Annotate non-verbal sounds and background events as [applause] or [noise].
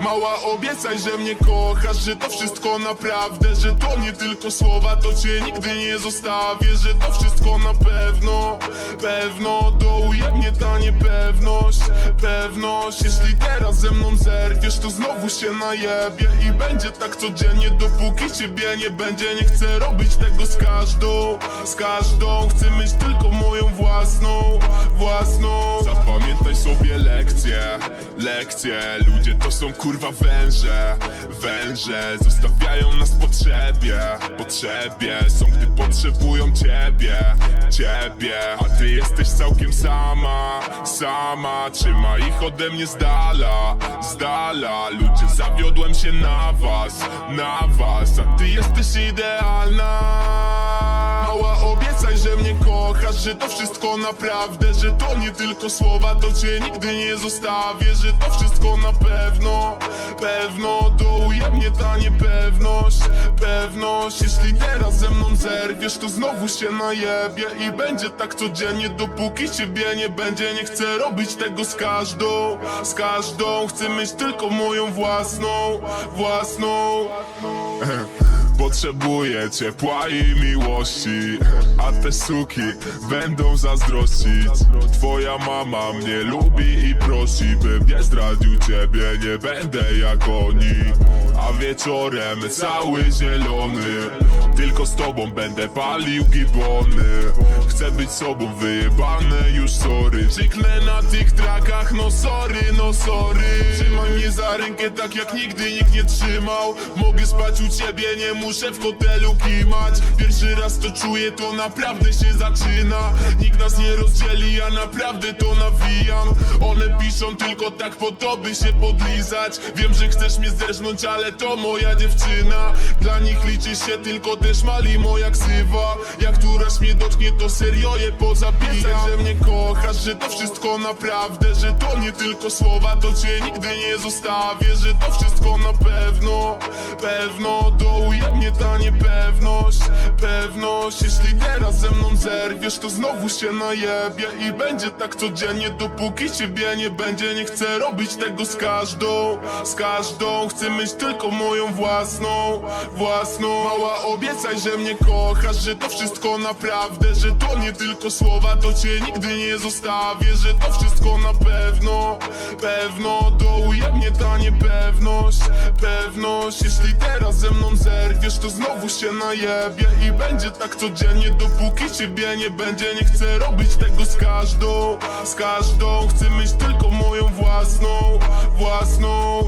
Mała obiecaj, że mnie kochasz Że to wszystko naprawdę Że to nie tylko słowa To cię nigdy nie zostawię Że to wszystko na pewno Pewno dołuje mnie ta niepewność Pewność. Jeśli teraz ze mną zerwiesz To znowu się najebie I będzie tak codziennie Dopóki ciebie nie będzie. Nie chcę robić tego z każdą Z każdą. Chcę mieć tylko moją własną Własną sobie lekcje Lekcje. Ludzie to są kurwa węże Węże. Zostawiają nas potrzebie Potrzebie. Są gdy potrzebują ciebie Ciebie. A ty jesteś całkiem sama Sama. Trzyma ich ode mnie z dala Z dala. Ludzie zawiodłem się na was Na was. A ty jesteś idealna. Mała obiecaj, że mnie kochasz Że to wszystko naprawdę Że to nie tylko słowa To cię nigdy nie zostawię Że to wszystko na pewno Pewno dołuje mnie ta niepewność Pewność. Jeśli teraz ze mną zerwiesz To znowu się najebie I będzie tak codziennie Dopóki ciebie nie będzie. Nie chcę robić tego z każdą Z każdą. Chcę mieć tylko moją własną Własną [laughs] Potrzebuję ciepła i miłości A te suki będą zazdrościć. Twoja mama mnie lubi i prosi Bym nie zdradził ciebie, nie będę jak oni A wieczorem cały zielony. Tylko z tobą będę palił gibony. Chcę być sobą wyjebane już sorry. Czyknę na tych trakach, no sorry, no sorry. Trzymaj mnie za rękę tak jak nigdy nikt nie trzymał. Mogę spać u ciebie, nie muszę w hotelu kimać. Pierwszy raz to czuję, to naprawdę się zaczyna. Nikt nas nie rozdzieli, ja naprawdę to nawijam. One piszą tylko tak po to, by się podlizać. Wiem, że chcesz mnie zerżnąć, ale to moja dziewczyna. Dla nich liczy się tylko też mali moja ksywa Jak któraś mnie dotknie, to serio je pozabijam. Że mnie kochasz, że to wszystko naprawdę Że to nie tylko słowa, to cię nigdy nie zostawię. Że to wszystko na pewno, pewno Dołuje mnie ta niepewność, pewność. Jeśli teraz ze mną zerwiesz, to znowu się najebie I będzie tak codziennie, dopóki ciebie nie będzie. Nie chcę robić tego z każdą, z każdą. Chcę mieć tylko moją własną, własną. Mała obiecaj, że mnie kochasz, że to wszystko naprawdę Że to nie tylko słowa, to cię nigdy nie zostawię Że to wszystko na pewno, pewno. Dołuje mnie ta niepewność, pewność. Jeśli teraz ze mną zerwiesz, to znowu się najebie I będzie tak codziennie, dopóki ciebie nie będzie. Nie chcę robić tego z każdą, z każdą. Chcę mieć tylko moją własną, własną